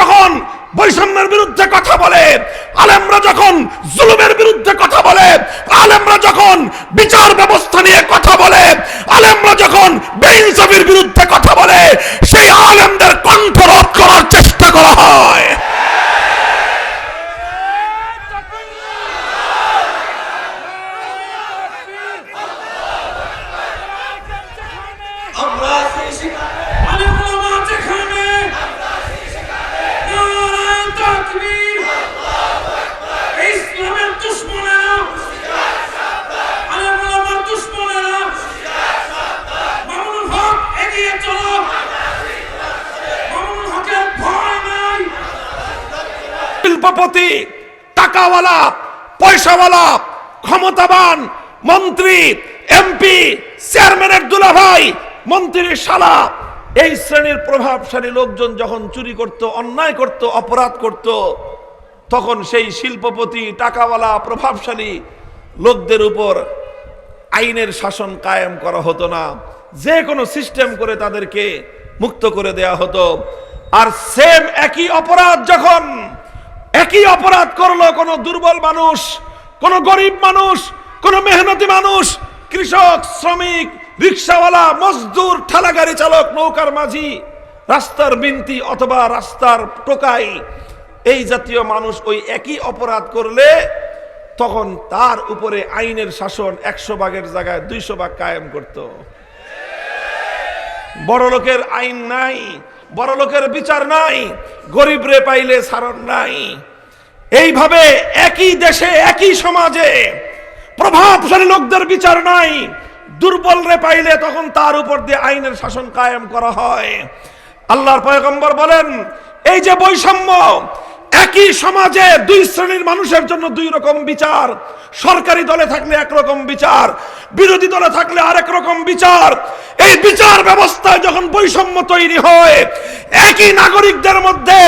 যখন বৈষম্যের বিরুদ্ধে কথা বলে, আলেমরা যখন জুলুমের বিরুদ্ধে কথা বলে, আলেমরা যখন বিচার ব্যবস্থা নিয়ে কথা বলে, আলেমরা যখন বেইনসাফির বিরুদ্ধে কথা বলে, সেই আলেমদের কণ্ঠ রোধ করার চেষ্টা করা হয়। শিল্পপতি টাকাওয়ালা, পয়সাওয়ালা, ক্ষমতাবান মন্ত্রী, এমপি, চেয়ারম্যানের দুলাভাই, মন্ত্রীর শালা। এই শ্রেণির প্রভাবশালী লোকজন যখন চুরি করত, অন্যায় করত, অপরাধ করত, তখন সেই শিল্পপতি, টাকাওয়ালা, প্রভাবশালী লোকদের উপর আইনের শাসন কায়েম করা হতো না। যে কোনো সিস্টেম করে তাদেরকে মুক্ত করে দেয়া হতো। আর সেম একই অপরাধ যখন একই অপরাধ করল কোনো দুর্বল মানুষ, কোনো গরিব মানুষ, কোনো মেহনতি মানুষ, কৃষক, শ্রমিক, রিক্সাওয়ালা, মজদুর ঠেলা গাড়ি চালক, নৌকার মাঝি, রাস্তার বিনতি অথবা রাস্তার টোকাই। এই জাতীয় মানুষ ওই একই অপরাধ করলে তখন তার উপরে আইনের শাসন একশো ভাগের জায়গায় দুইশো ভাগ কায়েম করত। বড় লোকের আইন নাই বড় লোকের বিচার নাই, গরিব রে পাইলে সারণ নাই। এইভাবে একই দেশে, একই সমাজে প্রভাবশালী লোকদের বিচার নাই, দুর্বল রে পাইলে তখন তার উপর দিয়ে আইনের শাসন কায়েম করা হয়। আল্লাহর পয়গম্বর বলেন, এই যে বৈষম্য, একই সমাজে দুই শ্রেণির মানুষের জন্য দুই রকম বিচার, সরকারি দলে থাকলে একরকম বিচার, বিরোধী দলে থাকলে আরেক রকম বিচার এই বিচার ব্যবস্থায় যখন বৈষম্য তৈরি হয়, একই নাগরিকদের মধ্যে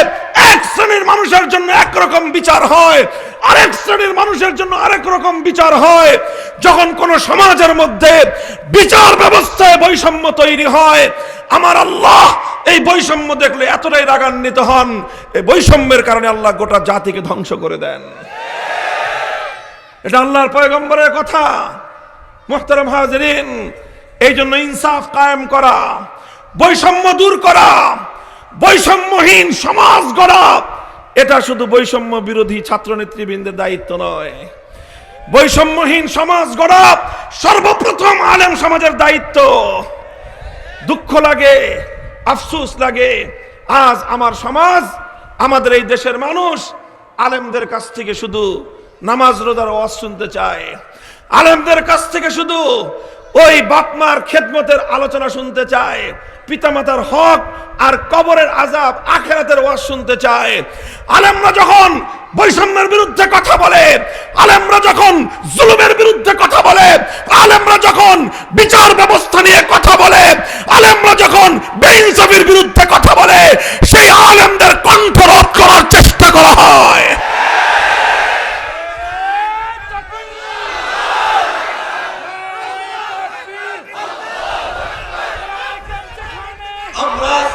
এক শ্রেণির মানুষের জন্য একরকম বিচার হয়, আরেক শ্রেণির মানুষের জন্য আরেক রকম বিচার হয়। যখন কোন সমাজের মধ্যে বিচার ব্যবস্থায় বৈষম্য তৈরি হয়, আমার আল্লাহ এই বৈষম্য দেখলে এতটাই রাগান্বিত হন। এই বৈষম্যের কারণে আল্লাহ গোটা জাতিকে ধ্বংস করে দেন। এটা আল্লাহর পয়গম্বরের কথা। মোহতারাম হাজরিন এই জন্য ইনসাফ কায়েম করা, বৈষম্য দূর করা, বৈষম্যহীন সমাজ গড়া, এটা শুধু বৈষম্য বিরোধী ছাত্র নেতৃবৃন্দের দায়িত্ব নয়। বৈষম্যহীন সমাজ গড়া সর্বপ্রথম আলেম সমাজের দায়িত্ব। দুঃখ লাগে, আফসোস লাগে, আজ আমার সমাজ, আমাদের এই দেশের মানুষ আলেমদের কাছ থেকে শুধু নামাজ রোজার ওয়াজ শুনতে চায়। আলেমদের কাছ থেকে শুধু ওই বাপমার খেদমতের আলোচনা শুনতে চায়, পিতামাতার হক আর কবরের আজাব আখেরাতের ওয়াজ শুনতে চায়। আলেমরা যখন বৈষম্যের বিরুদ্ধে কথা বলে, আলেমরা যখন জুলুমের বিরুদ্ধে কথা বলে, আলেমরা যখন বিচার ব্যবস্থা নিয়ে কথা বলে আলেমরা যখন বেইনসাফির বিরুদ্ধে কথা বলে সেই আলেমদের কণ্ঠ রোধ করার চেষ্টা করা হয়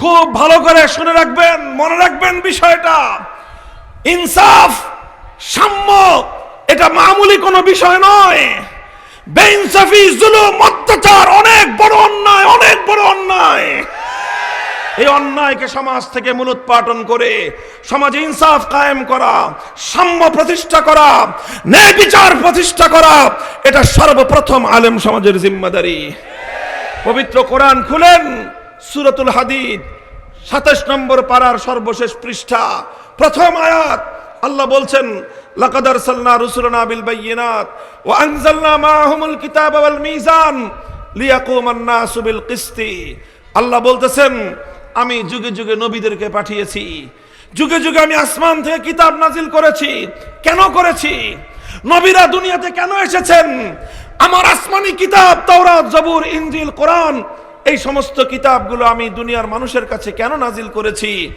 খুব ভালো করে শুনে রাখবেন, মনে রাখবেন বিষয়টা। ইনসাফ, সাম্য, এটা মামুলি কোনো বিষয় নয়। বেইনসাফি, জুলুম, অত্যাচার, অনেক বড় অন্যায়, অনেক বড় অন্যায়। এই অন্যায়কে সমাজ থেকে মূলোৎপাটন করে সমাজে ইনসাফ কায়েম করা, সাম্য প্রতিষ্ঠা করা, ন্যায় বিচার প্রতিষ্ঠা করা, এটা সর্বপ্রথম আলেম সমাজের জিম্মাদারি। পবিত্র কোরআন খুলেন সুরতুল হাদিদ, সাতাশ নম্বর পাড়ার সর্বশেষ পৃষ্ঠা, প্রথম আয়াত। আল্লাহ বলছেন, লাকাদ আরসালনা রুসুলানা বিল বাইয়িনাত ওয়া আনজালনা মাআহুমুল কিতাবা ওয়াল মিজান লিয়াকুমান নাসু কিসতি। আল্লাহ বলতেছেন, আমি যুগে যুগে নবীদেরকে পাঠিয়েছি। যুগে যুগে আমি আসমান থেকে কিতাব নাজিল করেছি। কেন করেছি? নবীরা দুনিয়াতে কেন এসেছেন? আমার আসমানি কিতাব, তাওরাত, জবুর, ইনজিল, কোরআন এই সমস্ত কিতাবগুলো আমি দুনিয়ার মানুষের কাছে কেন নাজিল করেছি?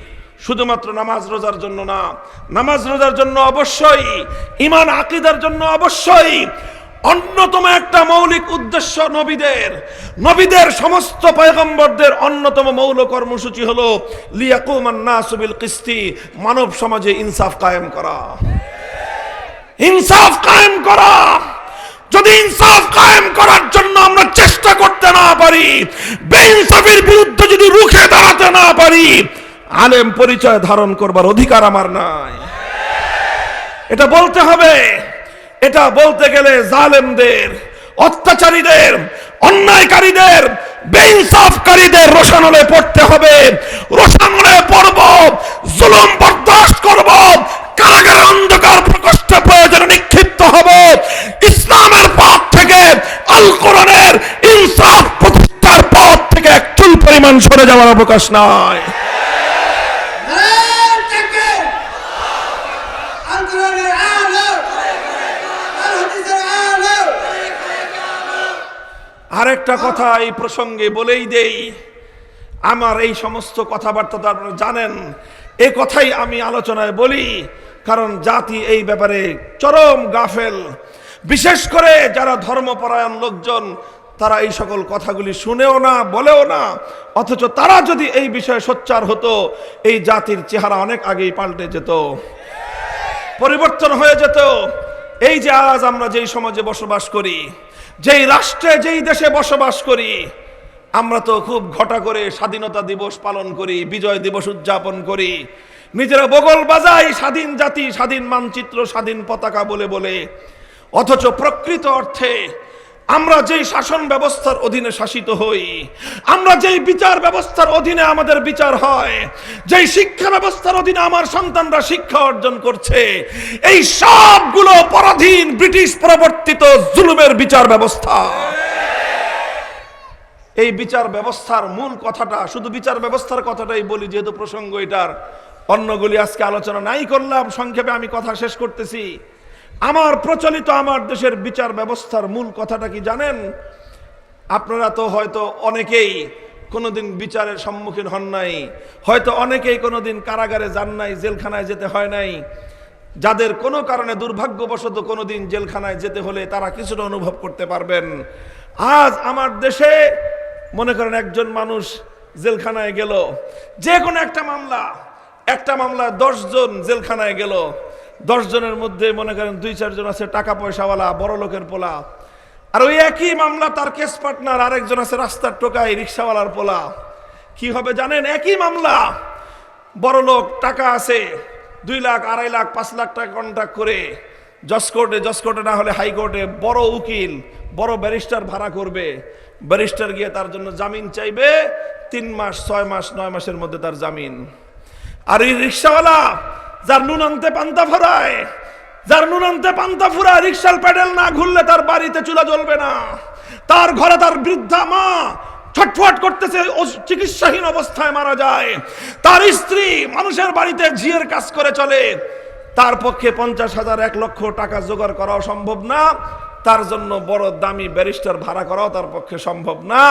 শুধুমাত্র নামাজ রোজার জন্য না। নামাজ রোজার জন্য অবশ্যই ইমান আকিদার জন্য অবশ্যই অন্যতম একটা মৌলিক উদ্দেশ্য নবীদের। নবীদের সমস্ত পয়গম্বরদের অন্যতম মৌল কর্মসূচি হল লিয়াকুমান নাসুবিল কিস্তি মানব সমাজে ইনসাফ কায়েম করা। ইনসাফ কায়েম করা! ইনসাফ কায়েম করার জন্য আমরা চেষ্টা করতে না পারি। বেইনসাফের বিরুদ্ধে যদি রুখে দাঁড়াতে না পারি, আলেম পরিচয় ধারণ করবার অধিকার আমার নাই। এটা বলতে হবে। এটা বলতে গেলে জালেমদের, অত্যাচারীদের, অন্যায়কারীদের, বেইনসাফকারীদের রোশানলে পড়তে হবে। রোশানলে পড়ব, জুলুম বরদাস্ত করব কারাগারে অন্ধকার প্রকোষ্ঠে প্রয়োজনে নিক্ষিপ্ত হব ইসলামের পথ থেকে আল কোরআনের ইনসাফ প্রতিষ্ঠার পথ থেকে এক চুল সরে যাওয়ার অবকাশ আলো। আরেকটা কথা এই প্রসঙ্গে বলেই দেই আমার এই সমস্ত কথাবার্তা তো আপনারা জানেন এ কথাই আমি আলোচনায় বলি কারণ জাতি এই ব্যাপারে চরম গাফেল। বিশেষ করে যারা ধর্মপরায়ণ লোকজন তারা এই সকল কথাগুলি শুনেও না, বলেও না। অথচ তারা যদি এই বিষয়ে সোচ্চার হতো, এই জাতির চেহারা অনেক আগেই পাল্টে যেত, পরিবর্তন হয়ে যেত। এই যে আজ আমরা যেই সমাজে বসবাস করি, যেই রাষ্ট্রে, যেই দেশে বসবাস করি, আমরা তো খুব ঘটা করে স্বাধীনতা দিবস পালন করি, বিজয় দিবস উদযাপন করি। নিজেরা বগল বাজাই স্বাধীন জাতি, স্বাধীন মানচিত্র, স্বাধীন পতাকা বলে বলে। অথচ প্রকৃত অর্থে আমরা যেই শাসন ব্যবস্থার অধীনে শাসিত হই, আমরা যেই বিচার ব্যবস্থার অধীনে আমাদের বিচার হয়, যেই শিক্ষা ব্যবস্থার অধীনে আমার সন্তানরা শিক্ষা অর্জন করছে, এই সবগুলো পরাধীন ব্রিটিশ প্রবর্তিত জুলুমের বিচার ব্যবস্থা। এই বিচার ব্যবস্থার মূল কথাটা, শুধু বিচার ব্যবস্থার কথাটাই বলি, যেহেতু প্রসঙ্গ এটার অন্যগুলি আজকে আলোচনা নাই করলাম, সংক্ষেপে আমি কথা শেষ করতেছি। আমার প্রচলিত আমার দেশের বিচার ব্যবস্থার মূল কথাটা কি জানেন? আপনারা তো হয়তো অনেকেই কোনোদিন বিচারের সম্মুখীন হন নাই, হয়তো অনেকেই কোনোদিন কারাগারে যান নাই, জেলখানায় যেতে হয় নাই। যাদের কোনো কারণে দুর্ভাগ্যবশত কোনোদিন জেলখানায় যেতে হলে তারা কিছুটা অনুভব করতে পারবেন। আজ আমার দেশে মনে করেন একজন মানুষ জেলখানায় গেল, যে কোনো একটা মামলা একটা মামলা দশজন জেলখানায় গেল। দশ জনের মধ্যে, মনে করেন দুই চারজন আছে টাকা পয়সাওয়ালা বড় লোকের পোলা। আর ওই একই মামলা তার কেস পার্টনার আরেকজন আছে রাস্তার টোকাই রিক্সাওয়ালার পোলা। কি হবে জানেন? একই মামলা। বড় লোক, টাকা আছে, দুই লাখ, আড়াই লাখ, পাঁচ লাখ টাকা কন্ট্রাক্ট করে জজ কোর্টে জজ কোর্টে না হলে হাইকোর্টে বড় উকিল, বড় ব্যারিস্টার ভাড়া করবে। ব্যারিস্টার গিয়ে তার জন্য জামিন চাইবে, তিন মাস, ছয় মাস, নয় মাসের মধ্যে তার জামিন। আর এই রিক্সাওয়ালা যার নুন আনতে পান্তা ফোরায়, যার নুন আনতে পান্তা ফুরায় রিক্সার প্যাডেল না ঘুরলে তার বাড়িতে চুলা জ্বলবে না। তার ঘরে তার বৃদ্ধা মা ছটফট করতেছে চিকিৎসাহীন অবস্থায় মারা যায়। তার স্ত্রী মানুষের বাড়িতে ঝিয়ের কাজ করে চলে। তার পক্ষে পঞ্চাশ হাজার এক লক্ষ টাকা জোগাড় করাও সম্ভব না। তার জন্য বড় দামি ব্যারিস্টার ভাড়া করাও তার পক্ষে সম্ভব না।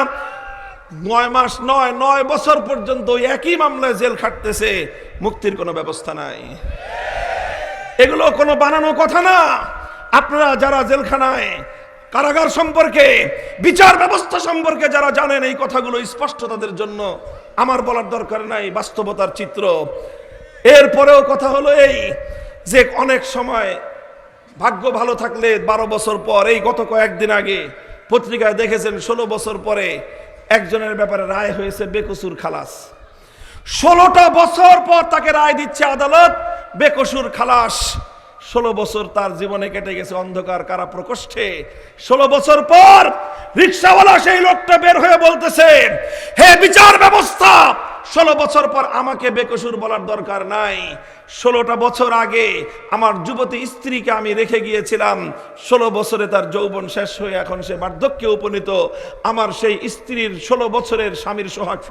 নয় মাস, নয় নয় বছর পর্যন্ত একই মামলায় জেল খাটতেছে, মুক্তির কোনো ব্যবস্থা নাই। এগুলো কোনো বানানো কথা না। আপনারা যারা জেলখানায় কারাগার সম্পর্কে, বিচার ব্যবস্থা সম্পর্কে যারা জানেন, এই কথাগুলো স্পষ্ট তাদের জন্য। আমার বলার দরকার নাই, বাস্তবতার চিত্র। এরপরেও কথা হলো এই যে অনেক সময় ভাগ্য ভালো থাকলে বারো বছর পর, এই গত কয়েকদিন আগে পত্রিকায় দেখেছেন, ষোলো বছর পরে একজনের ব্যাপারে রায় হয়েছে বেকসুর খালাস। ষোলোটা বছর পর তাকে রায় দিচ্ছে আদালত, বেকসুর খালাস। ষোলো বছর তার জীবনে কেটে গেছে অন্ধকার কারা প্রকোষ্ঠে ষোলো বছর পর রিক্সাওয়ালা সেই লোকটা বের হয়ে বলতেছে, হে বিচার ব্যবস্থা ষোলো বছর পর আমাকে বেকসুর বলার দরকার নাই। ষোলোটা বছর আগে আমার যুবতী স্ত্রীকে আমি রেখে গিয়েছিলাম। ষোলো বছরে তার যৌবন শেষ হয়ে এখন সে বার্ধক্যে উপনীত। আমার সেই স্ত্রীর ষোলো বছরের স্বামীর সোহাগ